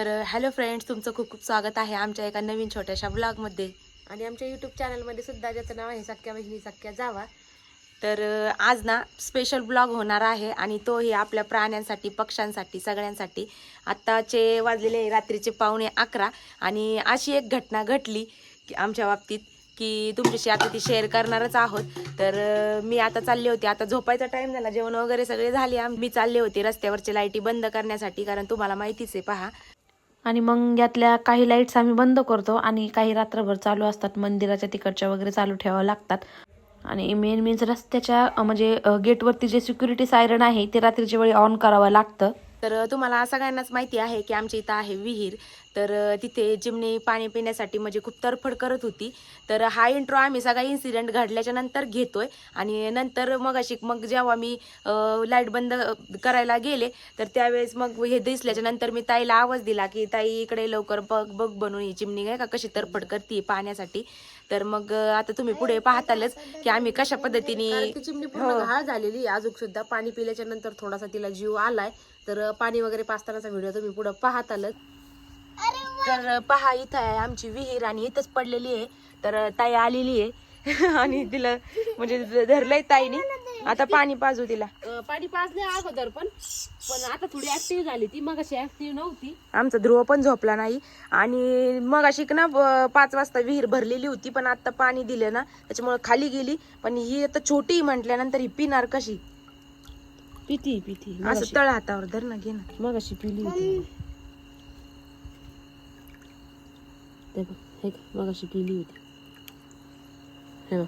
तर hello friends तुमचं खूप खूप स्वागत आहे आमच्या एका नवीन छोट्याशा ब्लॉगमध्ये आणि आमच्या यूट्यूब चॅनलमध्ये सुद्धा ज्याचं नाव आहे सख्या बहिणी सख्या जावा. तर आज ना स्पेशल ब्लॉग होणार आहे आणि तोही आपल्या प्राण्यांसाठी पक्ष्यांसाठी सगळ्यांसाठी. आत्ताचे वाजलेले रात्रीचे पावणे अकरा आणि अशी एक घटना घडली की आमच्या बाबतीत की तुमच्याशी आता ती शेअर करणारच आहोत. तर मी आता चालले होते. आता झोपायचा टाईम झाला. जेवण वगैरे सगळे झाले. मी चालले होते रस्त्यावरचे लाईटी बंद करण्यासाठी. कारण तुम्हाला माहितीच आहे पहा. आणि मग यातल्या काही लाईट्स आम्ही बंद करतो आणि काही रात्रभर चालू असतात. मंदिराच्या तिकडच्या वगैरे चालू ठेवावं लागतात. आणि मेन मीन्स रस्त्याच्या म्हणजे गेटवरती जे सिक्युरिटी सायरन आहे ते रात्रीच्या वेळी ऑन करावं लागतं. तर तुम्हाला सगळ्यांनाच माहिती आहे की आमच्या इथं आहे विहीर. तर तिथे चिमणी पाणी पिण्यासाठी म्हणजे खूप तरफड करत होती. तर हा इंट्रो आम्ही सगळा इन्सिडेंट घडल्याच्या नंतर घेतोय. आणि नंतर मग अशी मग जेव्हा मी लाइट बंद करायला गेले तर त्यावेळेस मग हे दिसल्याच्या नंतर मी ताईला आवाज दिला की ताई इकडे लवकर बघ बघ बनवून ही चिमणी काय का कशी तरफड करते पाण्यासाठी. तर मग आता तुम्ही पुढे पाहतालच की आम्ही कशा पद्धतीने चिमणी पूर्ण घाळ झालेली अजून सुद्धा पाणी पिल्याच्या नंतर थोडासा तिला जीव आलाय. तर पाणी वगैरे पाचतानाचा व्हिडिओ तुम्ही पुढे पाहत आलं तर पहा इथं आहे आमची विहीर आणि इथंच पडलेली आहे. तर ताई आलेली आहे. आणि तिला म्हणजे धरलंय ताईने. आता पाणी पाजू तिला. पाणी पाजले अगोदर पण. पण आता थोडी ऍक्टिव्ह झाली ती. मग अशी ऍक्टिव्ह नव्हती. आमचा ध्रुव पण झोपला नाही. आणि मग अशी ना पाच वाजता विहीर भरलेली होती पण आता पाणी दिलं ना त्याच्यामुळे खाली गेली. पण ही आता छोटी म्हटल्यानंतर ही पिणार कशी? पिती पिती. असं तळ हातावर धर ना घे ना. मग अशी पिली होती. ते बघ, हे मग अशी पिली होती. हे बघ.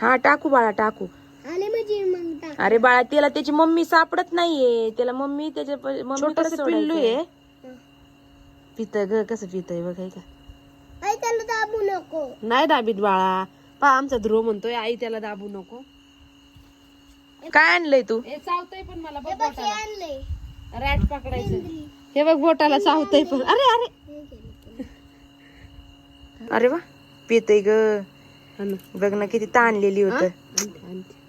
हा टाकू बाळा टाकू. आले म्हणजे मग टाक. अरे बाळा त्याला त्याची मम्मी सापडत नाहीये. त्याला मम्मी त्याच्या मम्मी छोटंसं कसं पिल्लू? आहे. पित ग कसं पितय बघ का? आई त्याला दाबू नको. नाही दाबीत बाळा. पा आमचा ध्रुव म्हणतोय आई त्याला दाबू नको. काय आणलंय तू? हे चावतय पण मला बघ हे बोटाला. आणले रॅट पकडायचं. हे बघ बोटाला चावतय पण. अरे अरे. अरे वा पितय ग. ना. बघ ना किती ताणलेली होत. आणते, आणते.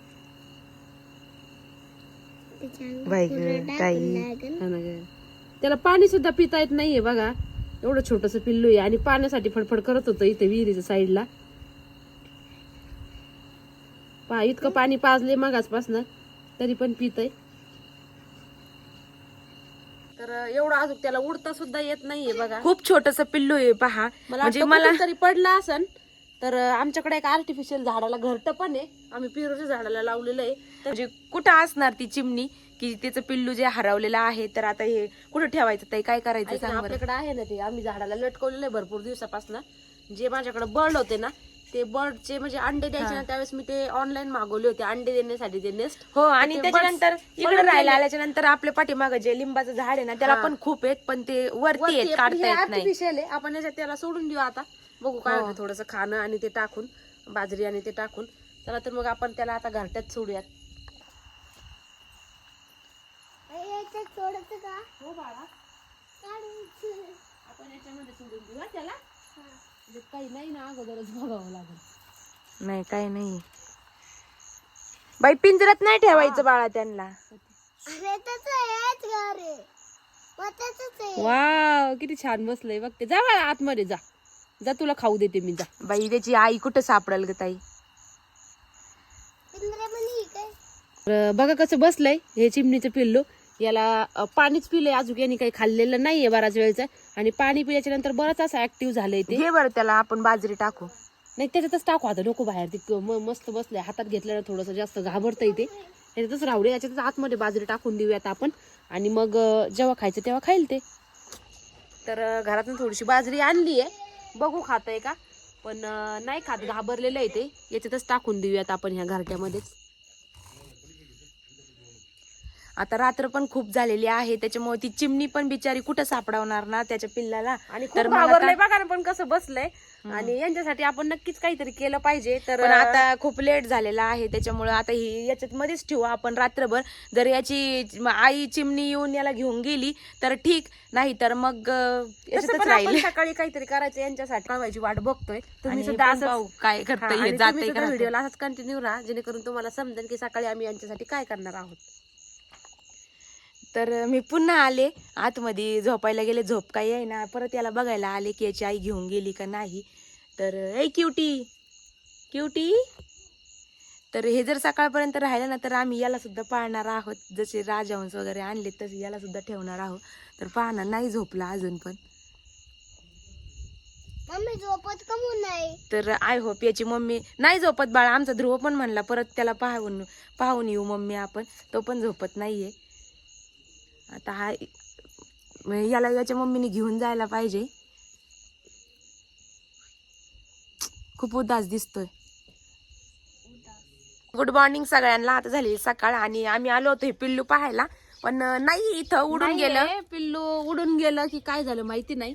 बाई ग ताई. हा ना गं. त्याला पाणी सुद्धा पिता येत नाहीये बघा. एवढं छोटस पिल्लू आहे. आणि पाण्यासाठी फडफड करत होतं इथे विहिरीच्या साईडला पहा इतकं पाणी पाजले मगाचपासनं तरी पण पितय. तर एवढं अजून त्याला उडता सुद्धा येत नाहीये बघा. खूप छोटस पिल्लू आहे पहा. मला म्हणजे मला तरी पडला असन तर आमच्याकडे एक आर्टिफिशियल झाडाला घरट पण आहे. आम्ही पिरूच्या झाडाला लावलेलं आहे. तर म्हणजे कुठं असणार ती चिमणी की त्याचं पिल्लू जे हरवलेलं आहे तर आता हे कुठं ठेवायचं? ताई काय करायचं आपल्याकडे आहे ना ते. आम्ही झाडाला लटकवलेलं आहे भरपूर दिवसापासून. जे माझ्याकडे बर्ड होते ना ते बर्डचे म्हणजे अंडे द्यायचे ना त्यावेळेस मी ते ऑनलाईन मागवले होते अंडे देण्यासाठी ते नेस्ट हो आणि ते त्याच्यानंतर इकडे राहायला गेले. आल्याच्यानंतर आपल्या पाठीमागं जे लिंबाचं झाड आहे ना त्याला पण खूप आहेत पण ते वरती आहेत काढता येत नाही. आर्टिफिशियल आहे. आपण याच्यात त्याला सोडून देऊ आता. बघू काय होतं थोडस खाणं आणि ते टाकून बाजरी आणि ते टाकून. चला तर मग आपण त्याला आता घरट्यात सोडूयात. आई याच्यात सोडायचं का? हो बाळा. आपण याच्यामध्ये सोडून देऊ हा त्याला? म्हणजे काही नाही ना अगोदरच बघावं लागेल. नाही काय नाही. बाई पिंजरात नाही ठेवायचं बाळा त्यांना. अरे आहे. वाव किती छान बसलंय बघ ते. जा बाळा आतमध्ये जा. जा तुला खाऊ देते मी जा. बाई त्याची आई कुठं सापडल ग ताई? पिंजरे मनी काय? तर बघा कसं बसलंय. हे चिमणीचं पिल्लू. याला अ, पाणीच पिलंय अजून. यांनी काही खाल्लेलं नाहीये बराच वेळचं. आणि पाणी पिल्याच्या नंतर बरंच असं ऍक्टिव्ह झालंय ते. घे बरं त्याला आपण बाजरी टाकू. नाही त्याच्यातच टाकू आता नको बाहेर. ती म- मस्त बसलंय. हातात घेतल्यानं थोडस जास्त घाबरतंय ते. त्याच्यातच राहू दे याच्यातच आतमध्ये बाजरी टाकून देऊयात आपण. आणि मग अ, जेव्हा खायचं तेव्हा खाईल ते. तर अ, घरातून थोडीशी बाजरी आणली आहे. बघू खातंय का? पण अ, नाही खात घाबरलेलं आहे ते. याच्यातच टाकून देऊयात आपण ह्या घरट्यामध्येच. आता रात्र पण खूप झालेली आहे त्याच्यामुळे ती चिमणी पण बिचारी कुठं सापडवणार ना त्याच्या पिल्लाला? आणि तर मला घाबरलंय बघा ना पण कसं बसलंय. आणि यांच्यासाठी आपण नक्कीच काहीतरी केलं पाहिजे तर पण आता खूप लेट झालेला आहे त्याच्यामुळे आता ही याच्यात मध्येच ठेवू आपण रात्रभर. जर याची म- आई चिमणी येऊन याला घेऊन गेली तर ठीक. नाही तर मग अं, तसं याच्यातच पण राहील. सकाळी काहीतरी करायचं यांच्यासाठी कळवायची वाट बघतोय. तुम्ही आणि सुद्धा पाहू काय करता येत जाते व्हिडिओला असंच कंटिन्यू राहा जेणेकरून तुम्हाला समजेल की सकाळी आम्ही यांच्यासाठी काय करणार आहोत. तर मी पुन्हा आले. आतमध्ये झोपायला गेले. झोप काही आहे ना. परत याला बघायला आले की याची आई घेऊन गेली का नाही. तर ए क्युटी क्युटी तर हे जर सकाळपर्यंत राहिलं ना तर आम्ही याला सुद्धा पाळणार आहोत. जसे राजहंस वगैरे आणले तसे याला सुद्धा ठेवणार आहोत. तर पाहणार नाही झोपला अजून पण. मम्मी झोपत नाही? तर आय होप याची मम्मी नाही झोपत बाळा. आमचा ध्रुव पण म्हणला परत त्याला पाहून पाहून येऊ मम्मी आपण. तो पण झोपत नाहीये. आता हा याला याच्या मम्मीने घेऊन जायला पाहिजे. खूप उदास दिसतोय. गुड मॉर्निंग सगळ्यांना. आता झाली सकाळ आणि आम्ही आलो होतो हे पिल्लू पाहायला. पण नाही इथं उडून गेलं. पिल्लू उडून गेलं की काय झालं माहिती नाही.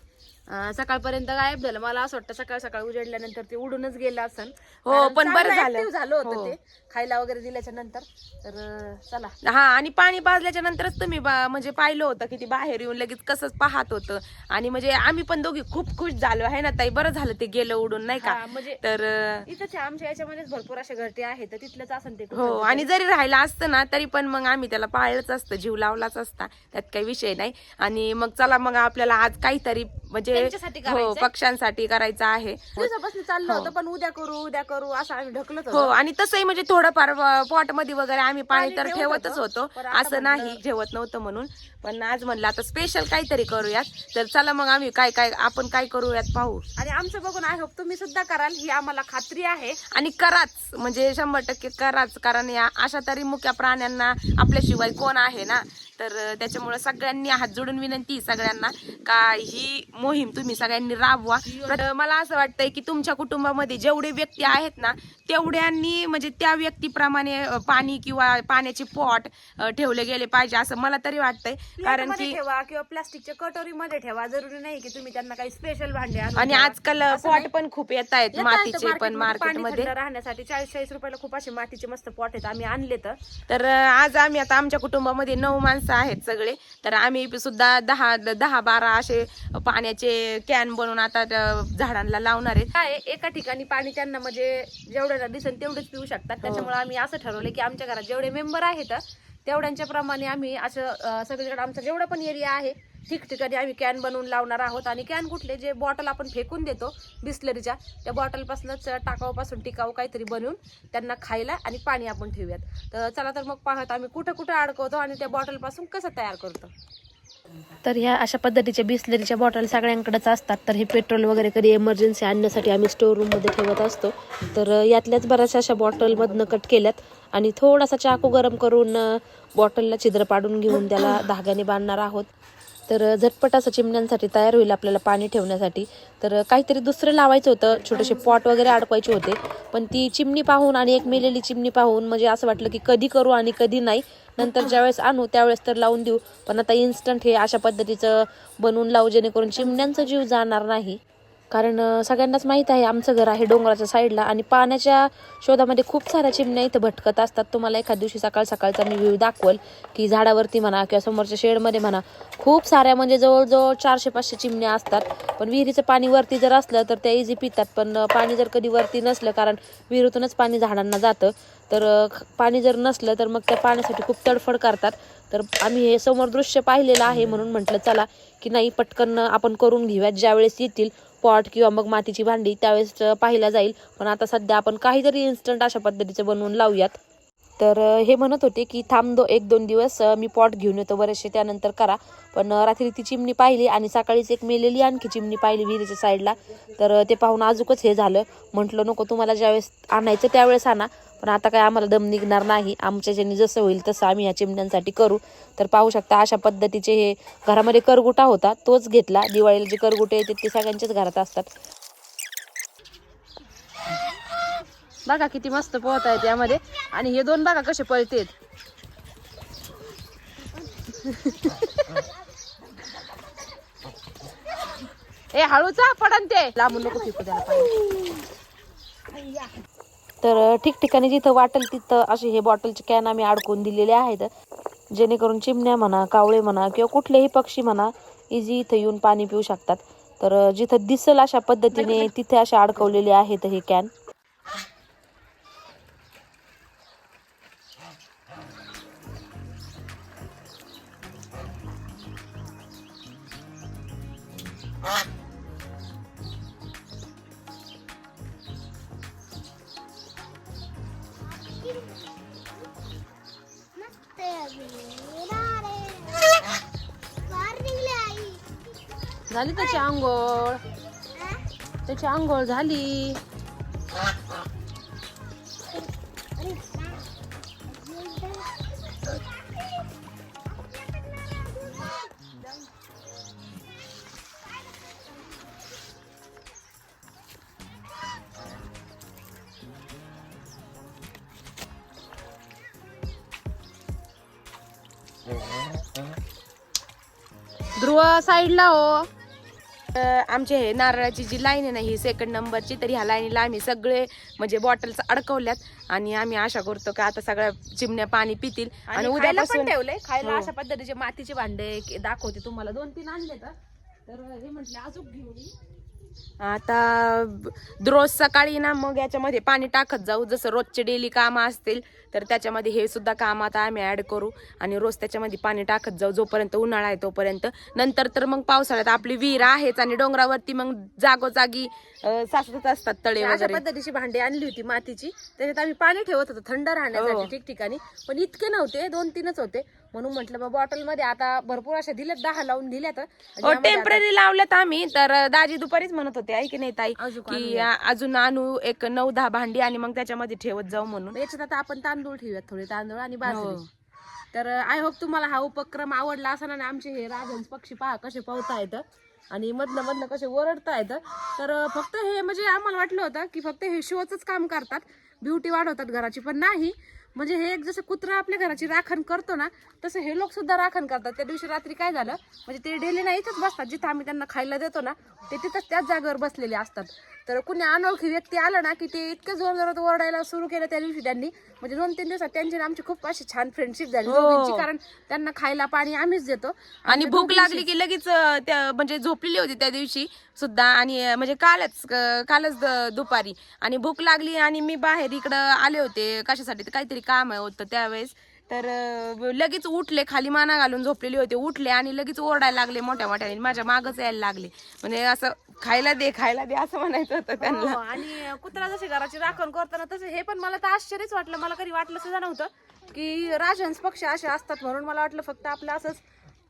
सकाळपर्यंत गायब झालं. मला असं वाटतं सकाळ सकाळ उजेडल्यानंतर ते उडूनच गेलं असं हो, पण बरं झालं. झालं होतं हो. ते. खायला वगैरे दिल्याच्या नंतर. तर चला. हा आणि पाणी पाजल्याच्या नंतरच तुम्ही म्हणजे पाहिलं होतं की ती बाहेर येऊन लगेच कसंच पाहत होतं. आणि म्हणजे आम्ही पण दोघी खूप खुश झालो. आहे ना ताई? बरं झालं ते गेलं उडून नाही का? म्हणजे तर इथंच आहे, आमच्या याच्यामध्येच भरपूर असे घरटे आहेत. तर तिथलंच असं ते हो आणि जरी राहिलं असतं ना तरी पण मग आम्ही त्याला पाळलंच असतं. जीव लावलाच असता. त्यात काही विषय नाही. आणि मग चला मग आपल्याला आज काहीतरी म्हणजे हो. पक्ष्यांसाठी करायचं आहे. दिवसापासून चाललं हो. होतं पण उद्या करू उद्या करू असं आम्ही ढकलत हो आणि तसंही म्हणजे थोडंफार पॉटमध्ये वगैरे आम्ही पाणी तर ठेवत ठेवतच होतो. असं नाही ठेवत नव्हतं म्हणून. पण आज म्हणलं आता स्पेशल काहीतरी करूयात. तर चला मग आम्ही काय काय आपण काय करूयात पाहू. आणि आमचं बघून आय होप तुम्ही सुद्धा कराल ही आम्हाला खात्री आहे. आणि कराच म्हणजे शंभर टक्के कराच. कारण या अशा तरी मुक्या प्राण्यांना आपल्याशिवाय कोण आहे ना? तर त्याच्यामुळे सगळ्यांनी हात जोडून विनंती सगळ्यांना का ही मोहीम तुम्ही सगळ्यांनी राबवा. तर मला असं वाटतंय की तुमच्या कुटुंबामध्ये जेवढे व्यक्ती आहेत ना तेवढ्यांनी म्हणजे त्या व्यक्तीप्रमाणे पाणी किंवा पाण्याचे पॉट ठेवले गेले पाहिजे असं मला तरी वाटतंय. कारण की ठेवा किंवा प्लास्टिकच्या कटोरीमध्ये ठेवा. जरुरी नाही की तुम्ही त्यांना काही स्पेशल भांडे आणि. आजकाल पॉट. पण खूप येत आहेत मातीचे पण मार्केटमध्ये राहण्यासाठी चाळीस चाळीस रुपयाला खूप असे मातीचे मस्त पॉट आहेत. आम्ही आणले तर. आज आम्ही आता आमच्या कुटुंबामध्ये नऊ माणसं आहेत सगळे. तर आम्ही सुद्धा दहा दहा बारा असे पाण्याचे कॅन बनवून आता झाडांना लावणार आहेत काय एका ठिकाणी पाणी त्यांना म्हणजे जेवढ्याला दिसेल तेवढेच पिऊ शकतात. हो. त्याच्यामुळे आम्ही असं ठरवलं की आमच्या घरात जेवढे मेंबर आहेत तेवढ्यांच्या प्रमाणे आम्ही असं सगळीकडे आमचा जेवढा पण एरिया आहे ठिकठिकाणी आम्ही कॅन बनवून लावणार आहोत आणि कॅन कुठले जे बॉटल आपण फेकून देतो बिस्लरीच्या त्या बॉटलपासूनच टाकाऊपासून टिकाऊ काहीतरी बनवून त्यांना खायला आणि पाणी आपण ठेवूयात. तर चला तर मग पाहत आम्ही कुठं कुठं अडकवतो आणि त्या बॉटलपासून कसं तयार करतो. तर ह्या अशा पद्धतीच्या बिस्लरीच्या बॉटल सगळ्यांकडेच असतात तर हे पेट्रोल वगैरे कधी एमर्जन्सी आणण्यासाठी आम्ही स्टोर रूममध्ये ठेवत असतो. तर यातल्याच बऱ्याचशा अशा बॉटलमधनं कट केल्यात आणि थोडासा चाकू गरम करून बॉटलला छिद्र पाडून घेऊन त्याला धाग्याने बांधणार आहोत. तर झटपट असं चिमण्यांसाठी तयार होईल आपल्याला पाणी ठेवण्यासाठी. तर काहीतरी दुसरं लावायचं होतं. छोटेसे पॉट वगैरे अडकवायचे होते. पण ती चिमणी पाहून आणि एक मेलेली चिमणी पाहून म्हणजे असं वाटलं की कधी करू आणि कधी नाही. नंतर ज्यावेळेस आणू त्यावेळेस तर लावून देऊ. पण आता इन्स्टंट हे अशा पद्धतीचं बनवून लावू जेणेकरून चिमण्यांचा जीव जाणार नाही. कारण सगळ्यांनाच माहीत आहे आमचं घर आहे डोंगराच्या साईडला आणि पाण्याच्या शोधामध्ये खूप साऱ्या चिमण्या इथं भटकत असतात. तुम्हाला एखाद दिवशी सकाळ सकाळचा मी व्ह्यू दाखवल की झाडावरती म्हणा किंवा समोरच्या शेडमध्ये म्हणा खूप साऱ्या म्हणजे जवळजवळ चारशे पाचशे चिमण्या असतात. पण विहिरीचं पाणी वरती जर असलं तर त्या इझी पितात. पण पाणी जर कधी वरती नसलं कारण विहिरीतूनच पाणी झाडांना जातं तर पाणी जर नसलं तर मग त्या पाण्यासाठी खूप तडफड करतात. तर आम्ही हे समोर दृश्य पाहिलेलं आहे म्हणून म्हटलं चला की नाही पटकन आपण करून घेऊयात ज्यावेळेस येतील. पॉट किंवा मग मातीची भांडी त्यावेळेस अं, पाहिलं जाईल. पण आता सध्या आपण काहीतरी इन्स्टंट अशा पद्धतीचं बनवून लावूयात. तर हे म्हणत होते की थांब दो एक दोन दिवस मी पॉट घेऊन येतो. बरेचसे त्यानंतर करा. पण रात्री ती चिमणी पाहिली आणि सकाळीच एक मेलेली आणखी चिमणी पाहिली विहिरीच्या साईडला तर ते पाहून अजूकच हे झालं. म्हटलं नको तुम्हाला ज्यावेळेस आणायचं त्यावेळेस आणा. पण आता काय आम्हाला दम निघणार नाही. आमच्या ज्यांनी जसं होईल तसं आम्ही या चिमण्यांसाठी करू. तर पाहू शकता अशा पद्धतीचे हे घरामध्ये करगुटा होता तोच घेतला. दिवाळीला जे करगुटे येतात ते सगळ्यांच्याच घरात असतात. बघा किती मस्त पोहत आहेत त्यामध्ये आणि हे दोन बघा कसे पळतेत. ए हळूचा पडन ते. लांबून नको फिकू त्याला पाहिजे तर ठिकठिकाणी जिथं वाटेल तिथं असे हे बॉटलचे कॅन आम्ही अडकून दिलेले आहेत. जेणेकरून चिमण्या म्हणा कावळे म्हणा किंवा कुठलेही पक्षी म्हणा इझी इथं येऊन पाणी पिऊ शकतात. तर जिथं दिसल अशा पद्धतीने तिथे असे अडकवलेले आहेत हे कॅन. झाली त्याची आंघोळ? त्याची आंघोळ झाली. ध्रुव साईडला हो. आमचे हे नारळाची जी लाईन आहे ना ही सेकंड नंबरची तर ह्या लाईनीला आम्ही सगळे म्हणजे बॉटल्स अडकवल्यात आणि आम्ही आशा करतो की आता सगळ्या चिमण्या पाणी पितील आणि उद्यापासून उद्यापासून ठेवले खायला हो. अशा पद्धतीचे मातीचे भांडे दाखवते तुम्हाला दोन तीन आणले तर हे म्हटले अजून घेऊन. आता रोज सकाळी ना मग याच्यामध्ये पाणी टाकत जाऊ. जसं रोजचे डेली कामं असतील तर त्याच्यामध्ये हे सुद्धा काम आता आम्ही ऍड करू. आणि रोज त्याच्यामध्ये पाणी टाकत जाऊ जोपर्यंत उन्हाळा आहे तोपर्यंत. नंतर तर मग पावसाळ्यात आपली विहीर आहेच आणि डोंगरावरती मग जागोजागी अं, साचत असतात तळे अशा वगैरे. पद्धतीची भांडी आणली होती मातीची. त्याच्यात आम्ही पाणी ठेवत होतो थंड राहण्यासाठी हो. ठिकठिकाणी. पण इतके नव्हते दोन तीनच होते. म्हणून म्हटलं बा बॉटलमध्ये आता भरपूर अशा दिल्यात दहा लावून दिल्यात. टेंपररी लावल्यात आम्ही. तर दाजी दुपारीच म्हणत होते ऐक नाही ताई की अजून आणू एक नऊ दहा भांडी आणि मग त्याच्यामध्ये ठेवत जाऊ म्हणून. याच्यात आता आपण तांदूळ ठेवूयात थोडे तांदूळ आणि हो. बाजरी. तर आय होप तुम्हाला हा उपक्रम आवडला असणार आणि आमचे हे राजहंस पक्षी पहा कसे पावता येतं आणि मधनं मधनं कसे ओरडता येतं. तर फक्त हे म्हणजे आम्हाला वाटलं होतं की फक्त हे शोच काम करतात. ब्युटी वाढवतात घराची पण नाही. म्हणजे हे एक जसं कुत्रा आपल्या घराची राखण करतो ना तसं हे लोक सुद्धा राखण करतात. त्या दिवशी रात्री काय झालं म्हणजे ते डेली ना इथंच बसतात. जिथं आम्ही त्यांना खायला देतो ना ते तिथंच त्याच जागेवर बसलेले असतात. तर कुणी अनोळखी व्यक्ती आलं ना की ते इतकं जोर जोरात ओरडायला सुरू केलं त्या दिवशी त्यांनी. म्हणजे दोन तीन दिवसात त्यांची आमची खूप अशी छान फ्रेंडशिप झाली. हो. दोघींची कारण त्यांना खायला पाणी आम्हीच देतो. आणि भूक लागली की लगेच अं, त्या म्हणजे झोपलेली होती त्या दिवशी सुद्धा. आणि अं, म्हणजे कालच अं, कालच द- दुपारी. आणि भूक लागली आणि मी बाहेर इकडं आले होते कशासाठी तर काहीतरी काम होतं त्यावेळेस. तर लगेच उठले खाली माना घालून झोपलेले होते. उठले आणि लगेच ओरडायला लागले मोठ्या मोठ्याने. माझ्या मागच यायला लागले. म्हणजे असं खायला दे खायला दे असं म्हणायचं होतं त्यांना. हो, आणि कुत्रा जशी घराची राखण करताना तसं हे पण मला तर आश्चर्यच वाटलं. मला कधी वाटलं सुद्धा नव्हतं की राजहंस पक्षी असे असतात म्हणून मला वाटलं फक्त आपलं असंच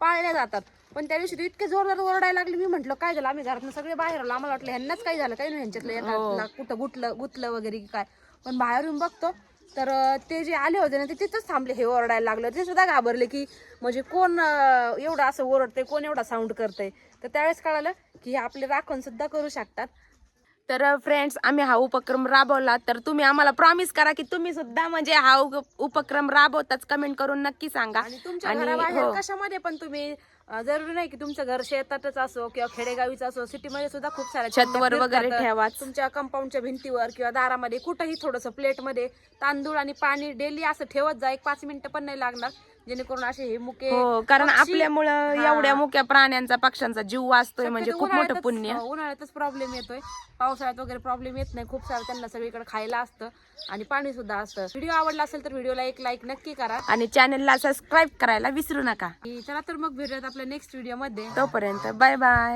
पाळल्या जातात. पण त्या दिवशी इतके जोरदार ओरडायला लागले. मी म्हटलं काय झालं? आम्ही घरातून सगळे बाहेर आलो. आम्हाला वाटलं ह्यांनाच काय झालं. काही नाही ह्यांच्यातलं. एखादला कुठं गुटलं गुतलं वगैरे की काय. पण बाहेर येऊन बघतो तर ते जे आले होते ना ते तिथंच थांबले हे ओरडायला लागलं. ते सुद्धा घाबरले की म्हणजे कोण एवढं असं ओरडतंय कोण एवढा साऊंड करतंय? तर त्यावेळेस कळालं की हे आपले राखण सुद्धा करू शकतात. तर फ्रेंड्स आम्ही हा उपक्रम राबवला. तर तुम्ही आम्हाला प्रॉमिस करा की तुम्ही सुद्धा म्हणजे हा उपक्रम राबवताच. कमेंट करून नक्की सांगा. आणि तुमच्या घराबाहेर हो. कशामध्ये पण तुम्ही जरुरी नाही की तुमचं घर शेतातच असो किंवा खेडेगावीच असो सिटीमध्ये सुद्धा खूप साऱ्या छतवर वगैरे. ठेवाच. तुमच्या कंपाऊंडच्या भिंतीवर किंवा दारामध्ये कुठंही थोडंसं प्लेटमध्ये तांदूळ आणि पाणी डेली असं ठेवत जा एक पाच मिनिटं पण नाही लागणार जेणेकरून असे हे मुके हो कारण पक्षी- आपल्यामुळं हा. एवढ्या मुक्या प्राण्यांचा पक्षांचा जीव वाचतोय म्हणजे शक्यतो खूप मोठं उन्हाळ्यातच- पुण्य. हो, उन्हाळ्यातच प्रॉब्लेम येतोय. पावसाळ्यात वगैरे प्रॉब्लेम येत नाही. खूप सारं त्यांना सगळीकडे खायला असतं आणि पाणी सुद्धा असतं. व्हिडिओ आवडला असेल तर व्हिडिओला एक लाईक नक्की करा. आणि चॅनलला सबस्क्राईब करायला विसरू नका. आणि चला तर मग भेटूयात आपल्या नेक्स्ट व्हिडिओमध्ये. तोपर्यंत बाय बाय